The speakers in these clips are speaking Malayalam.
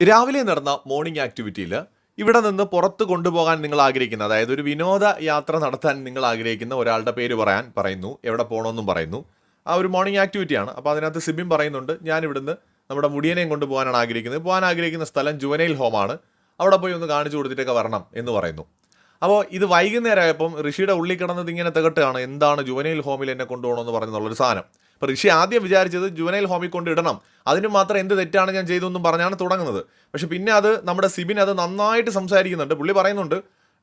രാവിലെ നടന്ന മോർണിംഗ് ആക്ടിവിറ്റിയിൽ ഇവിടെ നിന്ന് പുറത്ത് കൊണ്ടുപോകാൻ നിങ്ങൾ ആഗ്രഹിക്കുന്ന അതായത് ഒരു വിനോദ യാത്ര നടത്താൻ നിങ്ങൾ ആഗ്രഹിക്കുന്ന ഒരാളുടെ പേര് പറയാൻ പറയുന്നു എവിടെ പോകണമെന്നും പറയുന്നു. ആ ഒരു മോർണിംഗ് ആക്ടിവിറ്റിയാണ് അപ്പോൾ അതിനകത്ത് സിബിൻ പറയുന്നുണ്ട് ഞാൻ ഇവിടുന്ന് നമ്മുടെ മുടിയനെയും കൊണ്ടുപോകാനാണ് ആഗ്രഹിക്കുന്നത്. പോകാൻ ആഗ്രഹിക്കുന്ന സ്ഥലം ജുവനൈൽ ഹോമാണ് അവിടെ പോയി ഒന്ന് കാണിച്ചു കൊടുത്തിട്ടൊക്കെ വരണം എന്ന് പറയുന്നു. അപ്പോൾ ഇത് വൈകുന്നേരമായപ്പം ഋഷിയുടെ ഉള്ളിൽ കിടന്നത് ഇങ്ങനെ തികട്ടുകയാണ് എന്താണ് ജുവനൈൽ ഹോമിൽ എന്നെ കൊണ്ടുപോകണമെന്ന് പറഞ്ഞെന്നുള്ളൊരു സാധനം. അപ്പോൾ ഋഷി ആദ്യം വിചാരിച്ചത് ജുവനൈൽ ഹോമിൽ കൊണ്ട് ഇടണം. അതിന് മാത്രം എന്ത് തെറ്റാണ് ഞാൻ ചെയ്തതെന്നും പറഞ്ഞാണ് തുടങ്ങുന്നത്. പക്ഷെ പിന്നെ അത് നമ്മുടെ സിബിൻ അത് നന്നായിട്ട് സംസാരിക്കുന്നുണ്ട്. പുള്ളി പറയുന്നുണ്ട്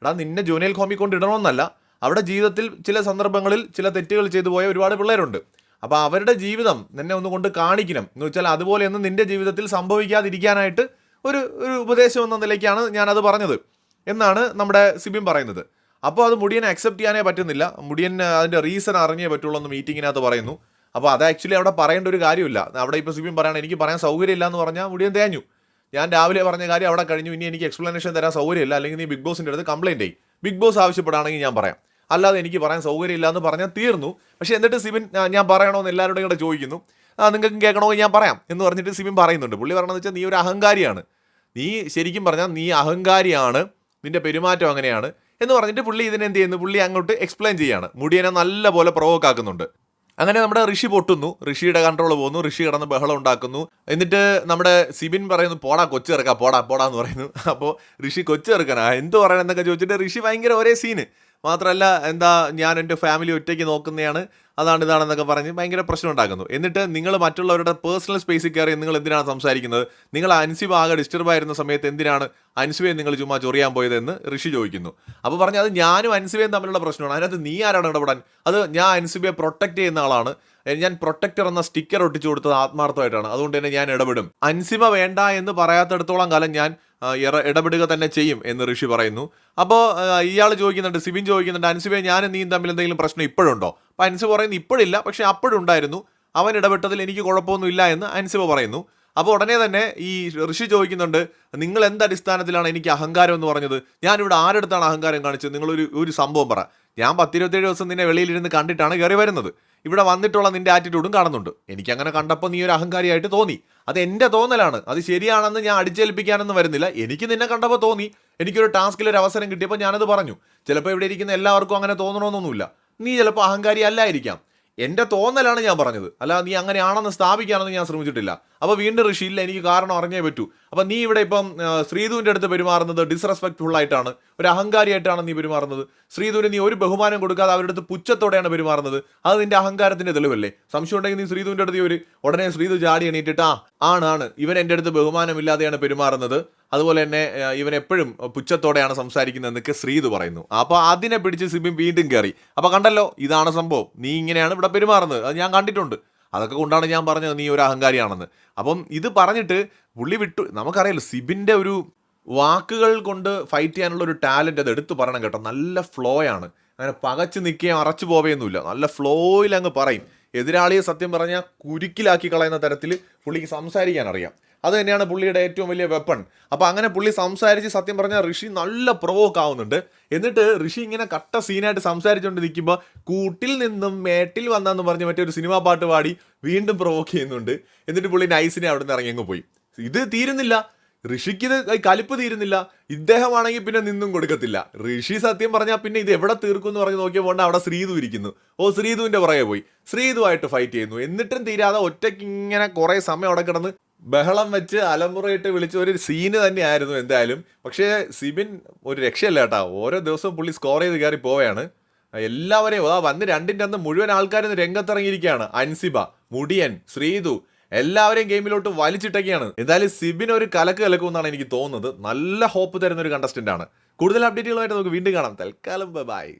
എടാ നിന്നെ ജുവനൈൽ ഹോമിൽ കൊണ്ട് ഇടണമെന്നല്ല. അവിടെ ജീവിതത്തിൽ ചില സന്ദർഭങ്ങളിൽ ചില തെറ്റുകൾ ചെയ്തു പോയ ഒരുപാട് പിള്ളേരുണ്ട്. അപ്പോൾ അവരുടെ ജീവിതം നിന്നെ ഒന്ന് കൊണ്ട് കാണിക്കണം. എന്ന് വെച്ചാൽ അതുപോലെയൊന്നും നിന്റെ ജീവിതത്തിൽ സംഭവിക്കാതിരിക്കാനായിട്ട് ഒരു ഒരു ഉപദേശം എന്ന നിലയ്ക്കാണ് ഞാനത് പറഞ്ഞത് എന്നാണ് നമ്മുടെ സിബിൻ പറയുന്നത്. അപ്പോൾ അത് മുടിയനെ അക്സെപ്റ്റ് ചെയ്യാനേ പറ്റുന്നില്ല. മുടിയൻ അതിന്റെ റീസൺ അറിഞ്ഞേ പറ്റുള്ളൂ എന്ന് മീറ്റിങ്ങിനകത്ത് പറയുന്നു. അപ്പോൾ അത് ആക്ച്വലി അവിടെ പറയേണ്ട ഒരു കാര്യമില്ല. അവിടെ ഇപ്പോൾ സിബിൻ പറയണം എനിക്ക് പറയാൻ സൗകര്യമില്ല എന്ന് പറഞ്ഞാൽ മുടിയൻ തേഞ്ഞു. ഞാൻ രാവിലെ പറഞ്ഞ കാര്യം അവിടെ കഴിഞ്ഞു. ഇനി എനിക്ക് എക്സ്പ്ലനേഷൻ തരാൻ സൗകര്യമില്ല. അല്ലെങ്കിൽ നീ ബിഗ് ബോസിന്റെ അടുത്ത് കംപ്ലയിന്റ് ചെയ്യും. ബിഗ് ബോസ് ആവശ്യപ്പെടുകയാണെങ്കിൽ ഞാൻ പറയാം. അല്ലാതെ എനിക്ക് പറയാൻ സൗകര്യമില്ല എന്ന് പറഞ്ഞാൽ തീർന്നു. പക്ഷേ എന്നിട്ട് സിബിൻ ഞാൻ പറയണമെന്ന് എല്ലാവരുടെയും കൂടെ ചോദിക്കുന്നു. ആ നിങ്ങൾക്കും കേൾക്കണമെങ്കിൽ ഞാൻ പറയാം. എന്ന് പറഞ്ഞിട്ട് സിബിൻ പറയുന്നുണ്ട്. പുള്ളി പറയണമെന്ന് വെച്ചാൽ നീ ഒരു അഹങ്കാരിയാണ്. നീ ശരിക്കും പറഞ്ഞാൽ നീ അഹങ്കാരിയാണ്. നിന്റെ പെരുമാറ്റം അങ്ങനെയാണ്. എന്ന് പറഞ്ഞിട്ട് പുള്ളി ഇതിനെന്ത് ചെയ്യുന്നു? പുള്ളി അങ്ങോട്ട് എക്സ്പ്ലെയിൻ ചെയ്യാണ്. മുടിയനെ നല്ല പോലെ പ്രൊവോക്ക് ആക്കുന്നുണ്ട്. അങ്ങനെ നമ്മുടെ ഋഷി പൊട്ടുന്നു. ഋഷിയുടെ കൺട്രോൾ പോകുന്നു. ഋഷി കിടന്ന് ബഹളം ഉണ്ടാക്കുന്നു. എന്നിട്ട് നമ്മുടെ സിബിൻ പറയുന്നു പോടാ കൊച്ചു ചെറുക്കാ പോടാ പോടാ എന്ന് പറയുന്നു. അപ്പോൾ ഋഷി കൊച്ചു ചെറുക്കനാ. എന്ത് പറയണമെന്നൊക്കെ ചോദിച്ചിട്ട് ഋഷി ഭയങ്കര ഒരേ സീന് മാത്രമല്ല എന്താ ഞാൻ എന്റെ ഫാമിലി ഒറ്റയ്ക്ക് നോക്കുന്നതാണ്. അതാണ് ഇതാണെന്നൊക്കെ പറഞ്ഞ് ഭയങ്കര പ്രശ്നം ഉണ്ടാക്കുന്നു എന്നിട്ട് നിങ്ങൾ മറ്റുള്ളവരുടെ പേഴ്സണൽ സ്പേസിൽ കയറി നിങ്ങൾ എന്തിനാണ് സംസാരിക്കുന്നത്? നിങ്ങൾ അൻസിബ് ആകെ ഡിസ്റ്റർബ് ആയിരുന്ന സമയത്ത് എന്തിനാണ് അൻസുവെ നിങ്ങൾ ചുമ്മാ ചൊറിയാൻ പോയതെന്ന് ഋഷി ചോദിക്കുന്നു. അപ്പോൾ പറഞ്ഞു അത് ഞാനും അൻസിബയും തമ്മിലുള്ള പ്രശ്നമാണ്. അതിനകത്ത് നീ ആരാണ് ഇടപെടാൻ? അത് ഞാൻ അൻസിബയെ പ്രൊട്ടക്ട് ചെയ്യുന്ന ആളാണ്. ഞാൻ പ്രൊട്ടക്ടർ എന്ന സ്റ്റിക്കർ ഒട്ടിച്ചു കൊടുത്തത് ആത്മാർത്ഥമായിട്ടാണ്. അതുകൊണ്ട് തന്നെ ഞാൻ ഇടപെടും. അൻസിമ വേണ്ട എന്ന് പറയാത്തടത്തോളം കാലം ഞാൻ ഇടപെടുക തന്നെ ചെയ്യും എന്ന് ഋഷി പറയുന്നു. അപ്പോൾ ഇയാൾ ചോദിക്കുന്നുണ്ട് സിബിൻ ചോദിക്കുന്നുണ്ട് അൻസിബെ ഞാനും നീയും തമ്മിൽ എന്തെങ്കിലും പ്രശ്നം ഇപ്പോഴുണ്ടോ? അപ്പോൾ അൻസിബ പറയുന്നു ഇപ്പോഴില്ല പക്ഷേ അപ്പോഴുണ്ടായിരുന്നു. അവൻ ഇടപെട്ടതിൽ എനിക്ക് കുഴപ്പമൊന്നുമില്ല എന്ന് അൻസിബ പറയുന്നു. അപ്പോൾ ഉടനെ തന്നെ ഈ ഋഷി ചോദിക്കുന്നുണ്ട് നിങ്ങൾ എന്ത് അടിസ്ഥാനത്തിലാണ് എനിക്ക് അഹങ്കാരം എന്ന് പറഞ്ഞത്? ഞാനിവിടെ ആരെടുത്താണ് അഹങ്കാരം കാണിച്ചത്? നിങ്ങളൊരു ഒരു സംഭവം പറ. ഞാൻ പത്തിരുപത്തേഴ് ദിവസം നിന്നെ വെളിയിലിരുന്ന് കണ്ടിട്ടാണ് കയറി വരുന്നത്. ഇവിടെ വന്നിട്ടുള്ള നിന്റെ ആറ്റിറ്റ്യൂഡും കാണുന്നുണ്ട്. എനിക്ക് അങ്ങനെ കണ്ടപ്പോൾ നീ ഒരു അഹങ്കാരിയായിട്ട് തോന്നി. അത് എന്റെ തോന്നലാണ്. അത് ശരിയാണെന്ന് ഞാൻ അടിച്ചേൽപ്പിക്കാനൊന്നും വരുന്നില്ല. എനിക്ക് നിന്നെ കണ്ടപ്പോൾ തോന്നി. എനിക്കൊരു ടാസ്കിൽ ഒരു അവസരം കിട്ടിയപ്പോൾ ഞാനത് പറഞ്ഞു. ചിലപ്പോൾ ഇവിടെ ഇരിക്കുന്ന എല്ലാവർക്കും അങ്ങനെ തോന്നണമെന്നൊന്നുമില്ല നീ ചിലപ്പോൾ അഹങ്കാരി അല്ലായിരിക്കാം. എന്റെ തോന്നലാണ് ഞാൻ പറഞ്ഞത്. അല്ല നീ അങ്ങനെയാണെന്ന് സ്ഥാപിക്കാനൊന്നും ഞാൻ ശ്രമിച്ചിട്ടില്ല. അപ്പോൾ വീണ്ടും ഋഷി ഇല്ല എനിക്ക് കാരണം അറിഞ്ഞേ പറ്റൂ. അപ്പോൾ നീ ഇവിടെ ഇപ്പം ശ്രീധുവിന്റെ അടുത്ത് പെരുമാറുന്നത് ഡിസ്റെസ്പെക്ട്ഫുൾ ആയിട്ടാണ് ഒരു അഹങ്കാരിയായിട്ടാണ് നീ പെരുമാറുന്നത്. ശ്രീധുവിന് നീ ഒരു ബഹുമാനം കൊടുക്കാതെ അവരുടെ അടുത്ത് പുച്ഛത്തോടെയാണ് പെരുമാറുന്നത്. അത് നിന്റെ അഹങ്കാരത്തിന്റെ തെളിവല്ലേ? സംശയം ഉണ്ടെങ്കിൽ നീ ശ്രീധുവിന്റെ അടുത്ത് ഒരു ഉടനെ ശ്രീധു ചാടി എണീറ്റിട്ട് ആ ആണ് ആണ് ഇവൻ എന്റെ അടുത്ത് ബഹുമാനമില്ലാതെയാണ് പെരുമാറുന്നത്. അതുപോലെ തന്നെ ഇവൻ എപ്പോഴും പുച്ഛത്തോടെയാണ് സംസാരിക്കുന്നത് എന്നൊക്കെ ശ്രീധു പറയുന്നു. അപ്പോൾ അതിനെ പിടിച്ച് സിബിൻ വീണ്ടും കയറി അപ്പോൾ കണ്ടല്ലോ ഇതാണ് സംഭവം. നീ ഇങ്ങനെയാണ് ഇവിടെ പെരുമാറുന്നത്. അത് ഞാൻ കണ്ടിട്ടുണ്ട്. അതൊക്കെ കൊണ്ടാണ് ഞാൻ പറഞ്ഞത് നീ ഒരു അഹങ്കാരിയാണെന്ന്. അപ്പം ഇത് പറഞ്ഞിട്ട് പുള്ളി വിട്ടു. നമുക്കറിയാലോ സിബിന്റെ ഒരു വാക്കുകൾ കൊണ്ട് ഫൈറ്റ് ചെയ്യാനുള്ള ഒരു ടാലന്റ് അത് എടുത്തു പറയണം കേട്ടോ. നല്ല ഫ്ലോ ആണ്. അങ്ങനെ പകച്ച് നിൽക്കുകയും അറച്ചു പോവുകയൊന്നുമില്ല. നല്ല ഫ്ലോയിൽ അങ്ങ് പറയും. എതിരാളിയെ സത്യം പറഞ്ഞാൽ കുരുക്കിലാക്കി കളയുന്ന തരത്തിൽ പുള്ളിക്ക് സംസാരിക്കാൻ അറിയാം. അത് തന്നെയാണ് പുള്ളിയുടെ ഏറ്റവും വലിയ വെപ്പൺ അപ്പോൾ അങ്ങനെ പുള്ളി സംസാരിച്ച് സത്യം പറഞ്ഞാൽ ഋഷി നല്ല പ്രൊവോക്ക് ആവുന്നുണ്ട്. എന്നിട്ട് ഋഷി ഇങ്ങനെ കട്ട സീനായിട്ട് സംസാരിച്ചുകൊണ്ട് നിൽക്കുമ്പോൾ കൂട്ടിൽ നിന്നും മേട്ടിൽ വന്നെന്ന് പറഞ്ഞ് മറ്റേ ഒരു സിനിമാ പാട്ട് പാടി വീണ്ടും പ്രൊവോക്ക് ചെയ്യുന്നുണ്ട്. എന്നിട്ട് പുള്ളി നൈസിനെ അവിടെ നിന്ന് ഇറങ്ങി അങ്ങ് പോയി. ഇത് തീരുന്നില്ല. ഋഷിക്ക് ഇത് കലിപ്പ് തീരുന്നില്ല. ഇദ്ദേഹമാണെങ്കിൽ പിന്നെ നിന്നും കൊടുക്കത്തില്ല. ഋഷി സത്യം പറഞ്ഞാൽ പിന്നെ ഇത് എവിടെ തീർക്കും എന്ന് പറഞ്ഞ് നോക്കിയപ്പോൾ അവിടെ ശ്രീതു ഇരിക്കുന്നു. ഓ ശ്രീതുവിന്റെ പുറകെ പോയി. ശ്രീതുവായിട്ട് ഫൈറ്റ് ചെയ്യുന്നു. എന്നിട്ടും തീരാതെ ഒറ്റയ്ക്ക് ഇങ്ങനെ കുറെ സമയം അവിടെ കിടന്ന് ബഹളം വെച്ച് അലമുറയിട്ട് വിളിച്ച ഒരു സീന് തന്നെയായിരുന്നു എന്തായാലും. പക്ഷേ സിബിൻ ഒരു രക്ഷയല്ല കേട്ടോ. ഓരോ ദിവസവും പുള്ളി സ്കോർ ചെയ്ത് കയറി പോവുകയാണ്. എല്ലാവരെയും ആ വന്ന് രണ്ടിന്റെ അന്ന് മുഴുവൻ ആൾക്കാരും രംഗത്തിറങ്ങിയിരിക്കുകയാണ്. അൻസിബ മുടിയൻ ശ്രീതു എല്ലാവരെയും ഗെയിമിലോട്ട് വലിച്ചിട്ടൊക്കെയാണ്. എന്തായാലും സിബിൻ ഒരു കലക്ക് കലക്കുമെന്നാണ് എനിക്ക് തോന്നുന്നത്. നല്ല ഹോപ്പ് തരുന്ന ഒരു കണ്ടസ്റ്റന്റ് ആണ്. കൂടുതൽ അപ്ഡേറ്റുകളുമായിട്ട് നമുക്ക് വീണ്ടും കാണാം. തൽക്കാലം ബൈ